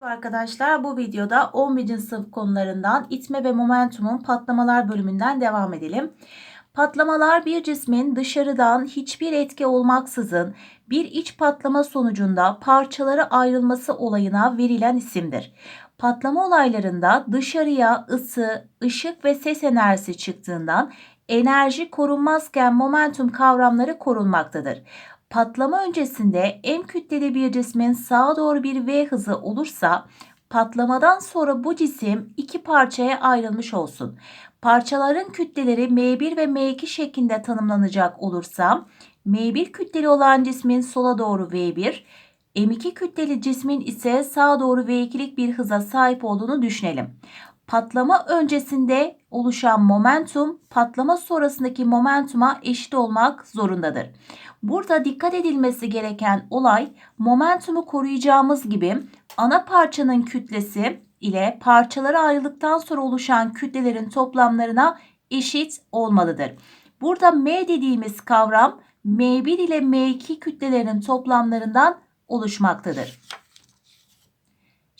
Arkadaşlar bu videoda 11. sınıf konularından itme ve momentumun patlamalar bölümünden devam edelim. Patlamalar bir cismin dışarıdan hiçbir etki olmaksızın bir iç patlama sonucunda parçalara ayrılması olayına verilen isimdir. Patlama olaylarında dışarıya ısı, ışık ve ses enerjisi çıktığından enerji korunmazken momentum kavramları korunmaktadır. Patlama öncesinde M kütleli bir cismin sağa doğru bir V hızı olursa patlamadan sonra bu cisim iki parçaya ayrılmış olsun. Parçaların kütleleri M1 ve M2 şeklinde tanımlanacak olursa M1 kütleli olan cismin sola doğru V1, M2 kütleli cismin ise sağa doğru V2'lik bir hıza sahip olduğunu düşünelim. Patlama öncesinde oluşan momentum patlama sonrasındaki momentuma eşit olmak zorundadır. Burada dikkat edilmesi gereken olay momentumu koruyacağımız gibi ana parçanın kütlesi ile parçalara ayrıldıktan sonra oluşan kütlelerin toplamlarına eşit olmalıdır. Burada M dediğimiz kavram M1 ile M2 kütlelerinin toplamlarından oluşmaktadır.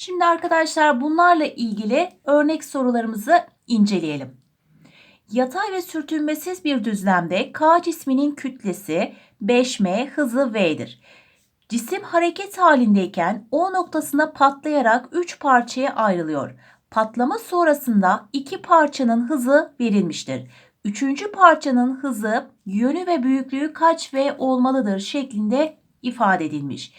Şimdi arkadaşlar bunlarla ilgili örnek sorularımızı inceleyelim. Yatay ve sürtünmesiz bir düzlemde K cisminin kütlesi 5m, hızı v'dir. Cisim hareket halindeyken O noktasına patlayarak 3 parçaya ayrılıyor. Patlama sonrasında iki parçanın hızı verilmiştir. Üçüncü parçanın hızı, yönü ve büyüklüğü kaç v olmalıdır şeklinde ifade edilmiş.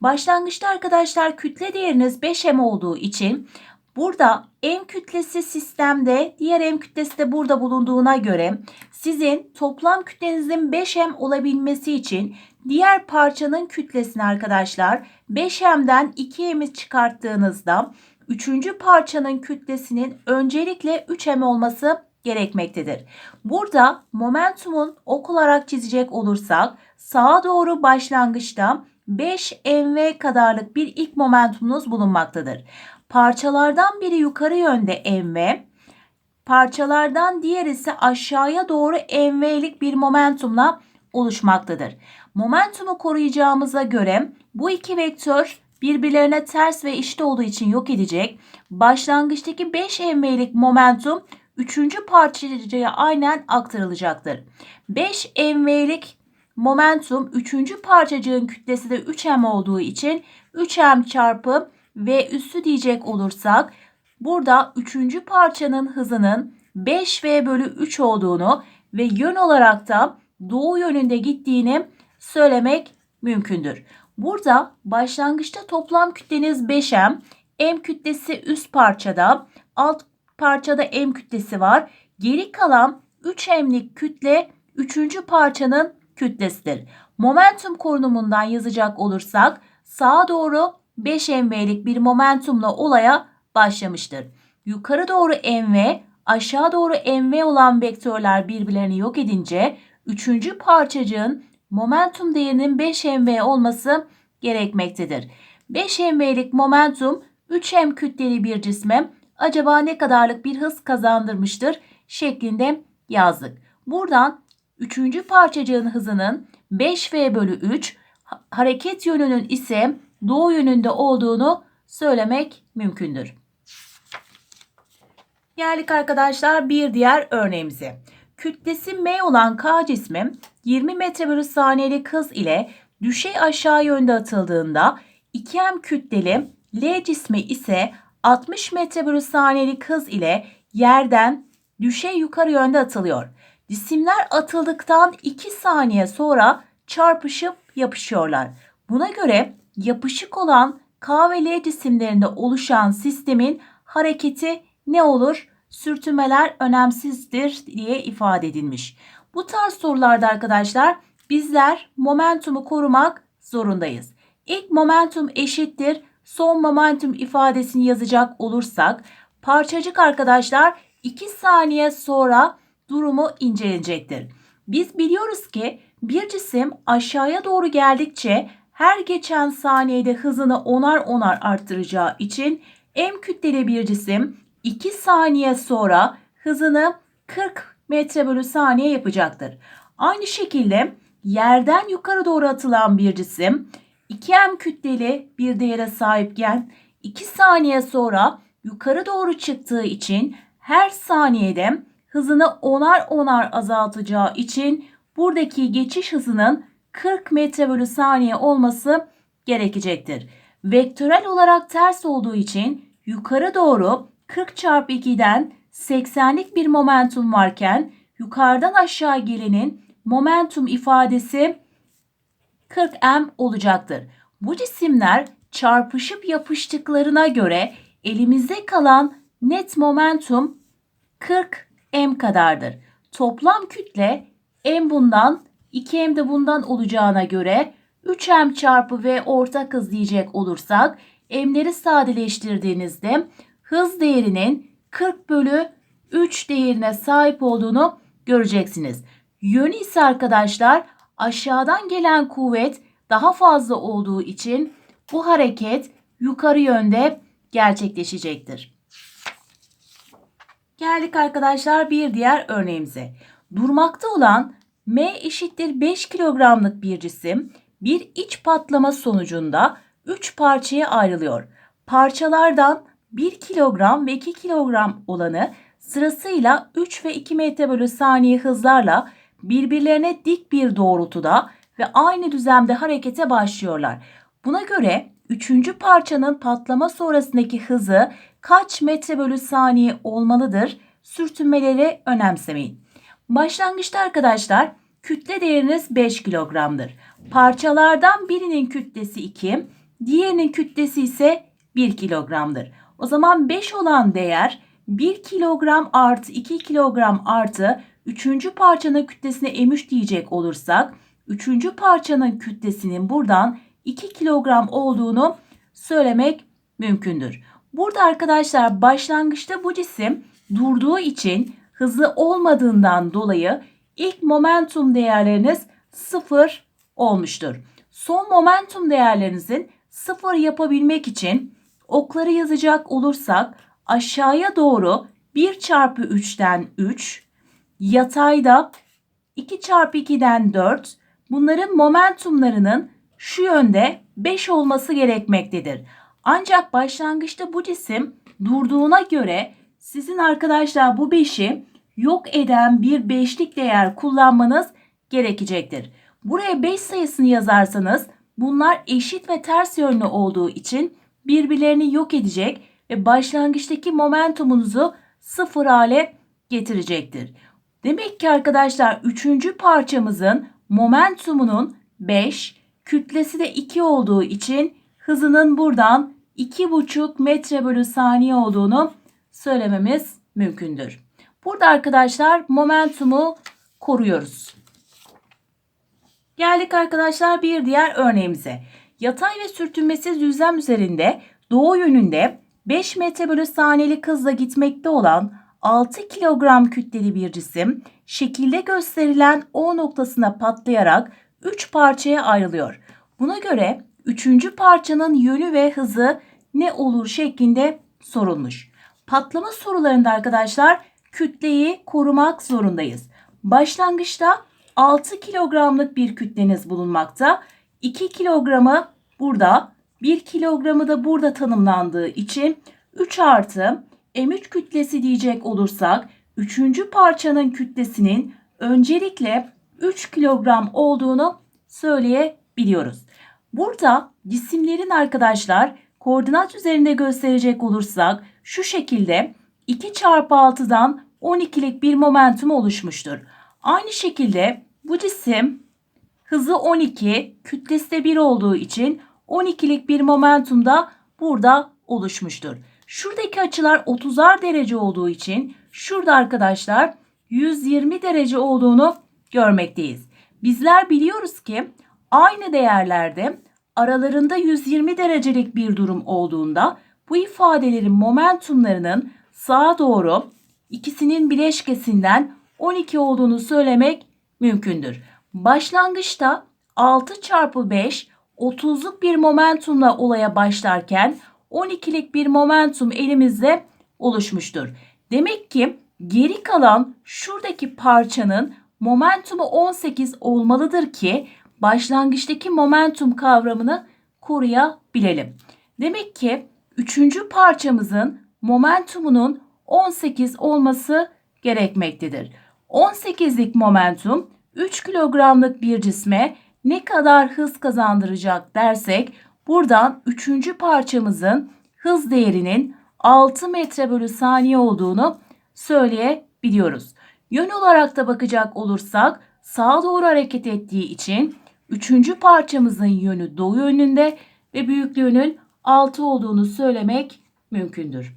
Başlangıçta arkadaşlar kütle değeriniz 5m olduğu için burada m kütlesi sistemde diğer m kütlesi de burada bulunduğuna göre sizin toplam kütlenizin 5m olabilmesi için diğer parçanın kütlesini arkadaşlar 5m'den 2m'i çıkarttığınızda üçüncü parçanın kütlesinin öncelikle 3m olması gerekmektedir. Burada momentumun ok olarak çizecek olursak sağa doğru başlangıçta 5 mv kadarlık bir ilk momentumunuz bulunmaktadır. Parçalardan biri yukarı yönde mv, parçalardan diğer ise aşağıya doğru mv'lik bir momentumla oluşmaktadır. Momentumu koruyacağımıza göre bu iki vektör birbirlerine ters ve eşit olduğu için yok edecek. Başlangıçtaki 5 mv'lik momentum üçüncü parçacıya aynen aktarılacaktır. 5 mv'lik momentum üçüncü parçacığın kütlesi de 3m olduğu için 3m çarpı v üssü diyecek olursak burada üçüncü parçanın hızının 5v bölü 3 olduğunu ve yön olarak da doğu yönünde gittiğini söylemek mümkündür. Burada başlangıçta toplam kütleniz 5m, m kütlesi üst parçada, alt parçada m kütlesi var. Geri kalan 3m'lik kütle 3. parçanın kütlesidir. Momentum korunumundan yazacak olursak sağa doğru 5 mv'lik bir momentumla olaya başlamıştır. Yukarı doğru mv, aşağı doğru mv olan vektörler birbirlerini yok edince üçüncü parçacığın momentum değerinin 5 mv olması gerekmektedir. 5 mv'lik momentum 3m kütleli bir cisme acaba ne kadarlık bir hız kazandırmıştır şeklinde yazdık. Buradan üçüncü parçacığın hızının 5v bölü 3 hareket yönünün ise doğu yönünde olduğunu söylemek mümkündür. Geldik arkadaşlar bir diğer örneğimize. Kütlesi m olan k cismi 20 metre bölü saniyelik hız ile düşey aşağı yönde atıldığında 2m kütleli L cismi ise 60 metre bölü saniyelik hız ile yerden düşey yukarı yönde atılıyor. Cisimler atıldıktan 2 saniye sonra çarpışıp yapışıyorlar. Buna göre yapışık olan K ve L cisimlerinde oluşan sistemin hareketi ne olur? Sürtünmeler önemsizdir diye ifade edilmiş. Bu tarz sorularda arkadaşlar bizler momentumu korumak zorundayız. İlk momentum eşittir son momentum ifadesini yazacak olursak parçacık arkadaşlar 2 saniye sonra durumu incelenecektir. Biz biliyoruz ki bir cisim aşağıya doğru geldikçe her geçen saniyede hızını onar onar arttıracağı için M kütleli bir cisim 2 saniye sonra hızını 40 metre bölü saniye yapacaktır. Aynı şekilde yerden yukarı doğru atılan bir cisim 2m kütleli bir değere sahipken 2 saniye sonra yukarı doğru çıktığı için her saniyede hızını onar onar azaltacağı için buradaki geçiş hızının 40 metre bölü saniye olması gerekecektir. Vektörel olarak ters olduğu için yukarı doğru 40 çarpı 2'den 80'lik bir momentum varken yukarıdan aşağı gelenin momentum ifadesi 40m olacaktır. Bu cisimler çarpışıp yapıştıklarına göre elimizde kalan net momentum 40m kadardır. Toplam kütle m bundan 2m de bundan olacağına göre 3m çarpı v ortak hız diyecek olursak m'leri sadeleştirdiğinizde hız değerinin 40 bölü 3 değerine sahip olduğunu göreceksiniz. Yönü ise arkadaşlar aşağıdan gelen kuvvet daha fazla olduğu için bu hareket yukarı yönde gerçekleşecektir. Geldik arkadaşlar bir diğer örneğimize. Durmakta olan M eşittir 5 kilogramlık bir cisim bir iç patlama sonucunda 3 parçaya ayrılıyor. Parçalardan 1 kilogram ve 2 kilogram olanı sırasıyla 3 ve 2 metre bölü saniye hızlarla birbirlerine dik bir doğrultuda ve aynı düzlemde harekete başlıyorlar. Buna göre üçüncü parçanın patlama sonrasındaki hızı kaç metre bölü saniye olmalıdır? Sürtünmeleri önemsemeyin. Başlangıçta arkadaşlar kütle değeriniz 5 kilogramdır. Parçalardan birinin kütlesi 2, diğerinin kütlesi ise 1 kilogramdır. O zaman 5 olan değer 1 kilogram artı 2 kilogram artı 3. parçanın kütlesine M3 diyecek olursak 3. parçanın kütlesinin buradan 2 kilogram olduğunu söylemek mümkündür. Burada arkadaşlar başlangıçta bu cisim durduğu için hızlı olmadığından dolayı ilk momentum değerleriniz 0 olmuştur. Son momentum değerlerinizin 0 yapabilmek için okları yazacak olursak aşağıya doğru 1 çarpı 3'ten 3, yatayda 2 çarpı 2'den 4, bunların momentumlarının şu yönde 5 olması gerekmektedir. Ancak başlangıçta bu cisim durduğuna göre sizin arkadaşlar bu 5'i yok eden bir beşlik değer kullanmanız gerekecektir. Buraya 5 sayısını yazarsanız bunlar eşit ve ters yönlü olduğu için birbirlerini yok edecek ve başlangıçtaki momentumunuzu sıfır hale getirecektir. Demek ki arkadaşlar üçüncü parçamızın momentumunun 5, kütlesi de 2 olduğu için hızının buradan 2,5 metre bölü saniye olduğunu söylememiz mümkündür. Burada arkadaşlar momentumu koruyoruz. Geldik arkadaşlar bir diğer örneğimize. Yatay ve sürtünmesiz düzlem üzerinde doğu yönünde 5 metre bölü saniyelik hızla gitmekte olan 6 kilogram kütleli bir cisim şekilde gösterilen O noktasına patlayarak 3 parçaya ayrılıyor. Buna göre 3. parçanın yönü ve hızı ne olur şeklinde sorulmuş. Patlama sorularında arkadaşlar kütleyi korumak zorundayız. Başlangıçta 6 kilogramlık bir kütleniz bulunmakta. 2 kilogramı burada, 1 kilogramı da burada tanımlandığı için 3 artı M3 kütlesi diyecek olursak 3. parçanın kütlesinin öncelikle 3 kilogram olduğunu söyleyebiliyoruz. Burada cisimlerin arkadaşlar koordinat üzerinde gösterecek olursak şu şekilde 2 çarpı 6'dan 12'lik bir momentum oluşmuştur. Aynı şekilde bu cisim hızı 12, kütlesi de 1 olduğu için 12'lik bir momentum da burada oluşmuştur. Şuradaki açılar 30'ar derece olduğu için şurada arkadaşlar 120 derece olduğunu görmekteyiz. Bizler biliyoruz ki aynı değerlerde aralarında 120 derecelik bir durum olduğunda bu ifadelerin momentumlarının sağa doğru ikisinin bileşkesinden 12 olduğunu söylemek mümkündür. Başlangıçta 6 çarpı 5 30'luk bir momentumla olaya başlarken 12'lik bir momentum elimizde oluşmuştur. Demek ki geri kalan şuradaki parçanın momentumu 18 olmalıdır ki başlangıçtaki momentum kavramını koruyabilelim. Demek ki üçüncü parçamızın momentumunun 18 olması gerekmektedir. 18'lik momentum 3 kilogramlık bir cisme ne kadar hız kazandıracak dersek buradan üçüncü parçamızın hız değerinin 6 metre bölü saniye olduğunu söyleyebiliyoruz. Yön olarak da bakacak olursak sağa doğru hareket ettiği için üçüncü parçamızın yönü doğu yönünde ve büyüklüğünün 6 olduğunu söylemek mümkündür.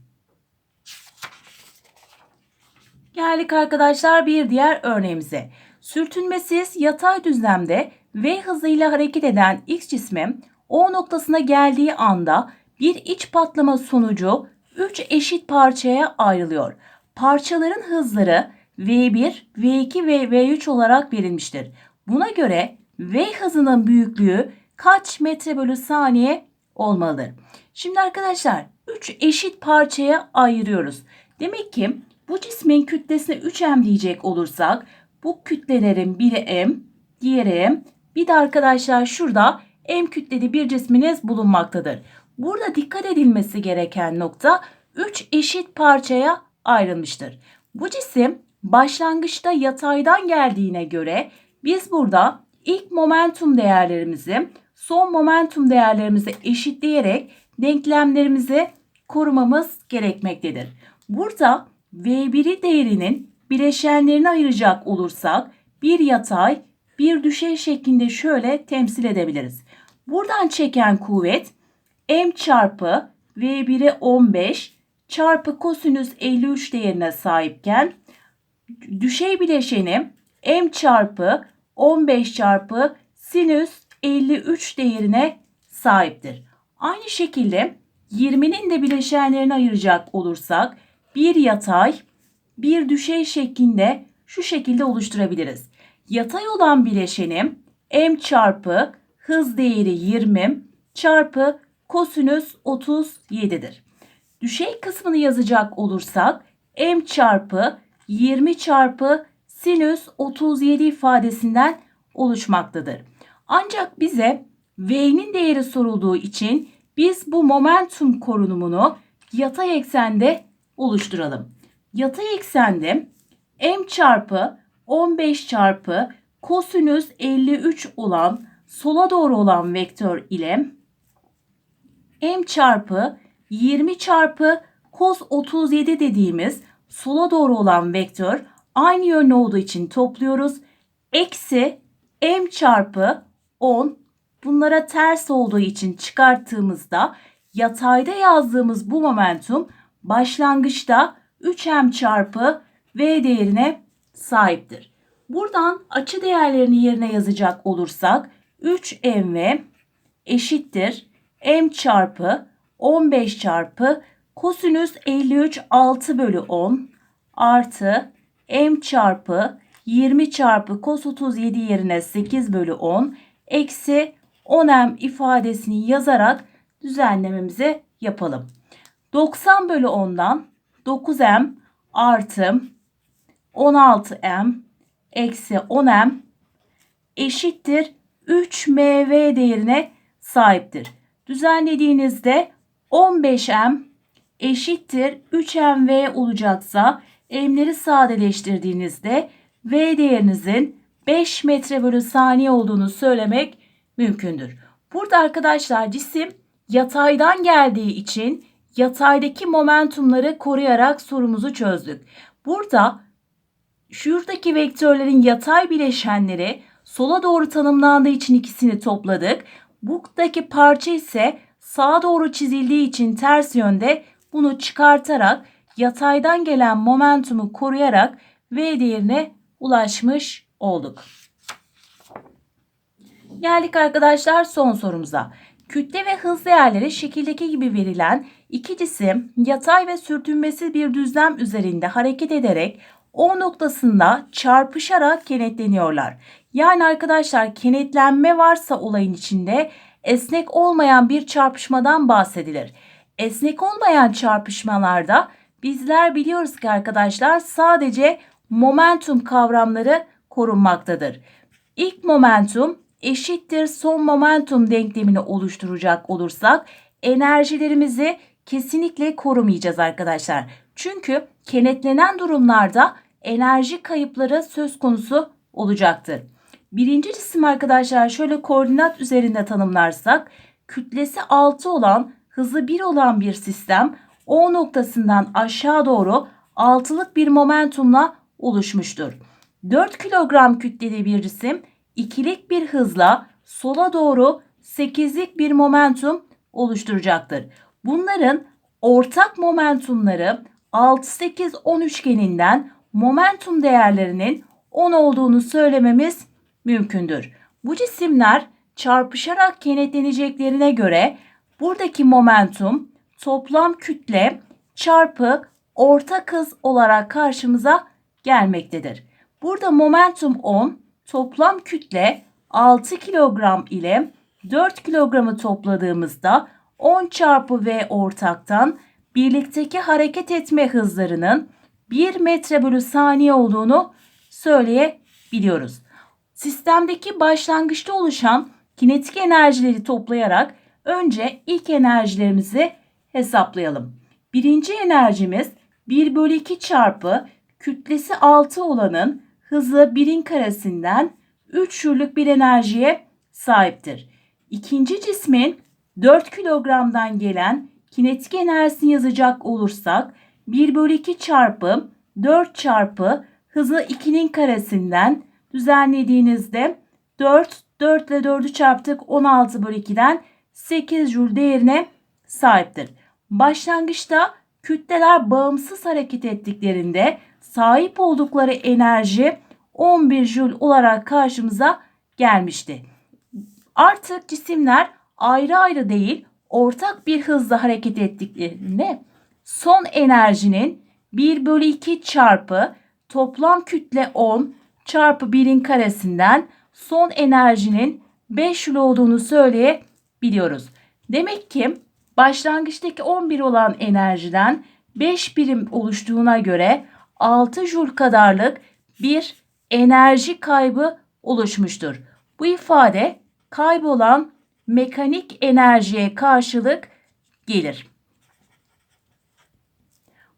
Geldik arkadaşlar bir diğer örneğimize. Sürtünmesiz yatay düzlemde V hızıyla hareket eden X cismi O noktasına geldiği anda bir iç patlama sonucu 3 eşit parçaya ayrılıyor. Parçaların hızları V1, V2 ve V3 olarak verilmiştir. Buna göre V hızının büyüklüğü kaç metre bölü saniye olmalıdır? Şimdi arkadaşlar 3 eşit parçaya ayırıyoruz. Demek ki bu cismin kütlesine 3m diyecek olursak bu kütlelerin biri m, diğeri m. Bir de arkadaşlar şurada m kütleli bir cisminiz bulunmaktadır. Burada dikkat edilmesi gereken nokta 3 eşit parçaya ayrılmıştır. Bu cisim başlangıçta yataydan geldiğine göre biz burada ilk momentum değerlerimizi son momentum değerlerimizi eşitleyerek denklemlerimizi korumamız gerekmektedir. Burada V1'i değerinin bileşenlerini ayıracak olursak bir yatay bir düşey şeklinde şöyle temsil edebiliriz. Buradan çeken kuvvet m çarpı V1'e 15 çarpı kosinüs 53 değerine sahipken düşey bileşeni m çarpı 15 çarpı sinüs 53 değerine sahiptir. Aynı şekilde 20'nin de bileşenlerini ayıracak olursak bir yatay, bir düşey şeklinde şu şekilde oluşturabiliriz. Yatay olan bileşenim m çarpı hız değeri 20 çarpı kosinüs 37'dir. Düşey kısmını yazacak olursak m çarpı 20 çarpı sinüs 37 ifadesinden oluşmaktadır. Ancak bize V'nin değeri sorulduğu için biz bu momentum korunumunu yatay eksende oluşturalım. Yatay eksende m çarpı 15 çarpı kosinüs 53 olan sola doğru olan vektör ile m çarpı 20 çarpı cos 37 dediğimiz sola doğru olan vektör aynı yönlü olduğu için topluyoruz. Eksi m çarpı 10 bunlara ters olduğu için çıkarttığımızda yatayda yazdığımız bu momentum başlangıçta 3m çarpı v değerine sahiptir. Buradan açı değerlerini yerine yazacak olursak 3mv eşittir m çarpı 15 çarpı kosinüs 53 6 bölü 10 artı m çarpı 20 çarpı cos 37 yerine 8 bölü 10 eksi 10m ifadesini yazarak düzenlememizi yapalım. 90 bölü 10'dan 9m artı 16m eksi 10m eşittir 3mv değerine sahiptir. Düzenlediğinizde 15m eşittir 3mv olacaksa m'leri sadeleştirdiğinizde v değerinizin 5 metre bölü saniye olduğunu söylemek mümkündür. Burada arkadaşlar cisim yataydan geldiği için yataydaki momentumları koruyarak sorumuzu çözdük. Burada şuradaki vektörlerin yatay bileşenleri sola doğru tanımlandığı için ikisini topladık. Buradaki parça ise sağa doğru çizildiği için ters yönde bunu çıkartarak yataydan gelen momentumu koruyarak V değerine ulaşmış olduk. Geldik arkadaşlar son sorumuza. Kütle ve hız değerleri şekildeki gibi verilen iki cisim yatay ve sürtünmesiz bir düzlem üzerinde hareket ederek O noktasında çarpışarak kenetleniyorlar. Yani arkadaşlar kenetlenme varsa olayın içinde esnek olmayan bir çarpışmadan bahsedilir. Esnek olmayan çarpışmalarda bizler biliyoruz ki arkadaşlar sadece momentum kavramları korunmaktadır. İlk momentum eşittir son momentum denklemini oluşturacak olursak enerjilerimizi kesinlikle korumayacağız arkadaşlar. Çünkü kenetlenen durumlarda enerji kayıpları söz konusu olacaktır. Birinci cisim arkadaşlar şöyle koordinat üzerinde tanımlarsak kütlesi 6 olan hızı 1 olan bir sistem O noktasından aşağı doğru altılık bir momentumla oluşmuştur. 4 kilogram kütleli bir cisim ikilik bir hızla sola doğru 8'lik bir momentum oluşturacaktır. Bunların ortak momentumları 6-8-10 üçgeninden momentum değerlerinin 10 olduğunu söylememiz mümkündür. Bu cisimler çarpışarak kenetleneceklerine göre buradaki momentum toplam kütle çarpı ortak hız olarak karşımıza gelmektedir. Burada momentum 10, toplam kütle 6 kilogram ile 4 kilogramı topladığımızda 10 çarpı V ortaktan birlikteki hareket etme hızlarının 1 metre bölü saniye olduğunu söyleyebiliyoruz. Sistemdeki başlangıçta oluşan kinetik enerjileri toplayarak önce ilk enerjilerimizi hesaplayalım. Birinci enerjimiz 1 bölü 2 çarpı kütlesi 6 olanın hızı 1'in karesinden 3 jüllük bir enerjiye sahiptir. İkinci cismin 4 kilogramdan gelen kinetik enerjisini yazacak olursak 1 bölü 2 çarpı 4 çarpı hızı 2'nin karesinden düzenlediğinizde 4, 4 ile 4'ü çarptık 16 bölü 2'den 8 jül değerine sahiptir. Başlangıçta kütleler bağımsız hareket ettiklerinde sahip oldukları enerji 11 jül olarak karşımıza gelmişti. Artık cisimler ayrı ayrı değil ortak bir hızla hareket ettiklerinde son enerjinin 1 bölü 2 çarpı toplam kütle 10 çarpı 1'in karesinden son enerjinin 5 jül olduğunu söyleyebiliyoruz. Demek ki başlangıçtaki 11 olan enerjiden 5 birim oluştuğuna göre 6 jül kadarlık bir enerji kaybı oluşmuştur. Bu ifade kaybolan mekanik enerjiye karşılık gelir.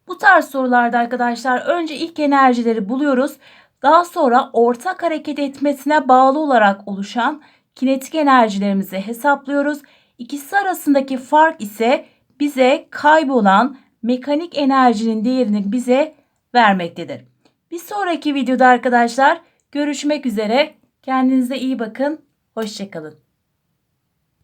Bu tarz sorularda arkadaşlar önce ilk enerjileri buluyoruz. Daha sonra ortak hareket etmesine bağlı olarak oluşan kinetik enerjilerimizi hesaplıyoruz. İkisi arasındaki fark ise bize kaybolan mekanik enerjinin değerini bize vermektedir. Bir sonraki videoda arkadaşlar görüşmek üzere. Kendinize iyi bakın. Hoşçakalın.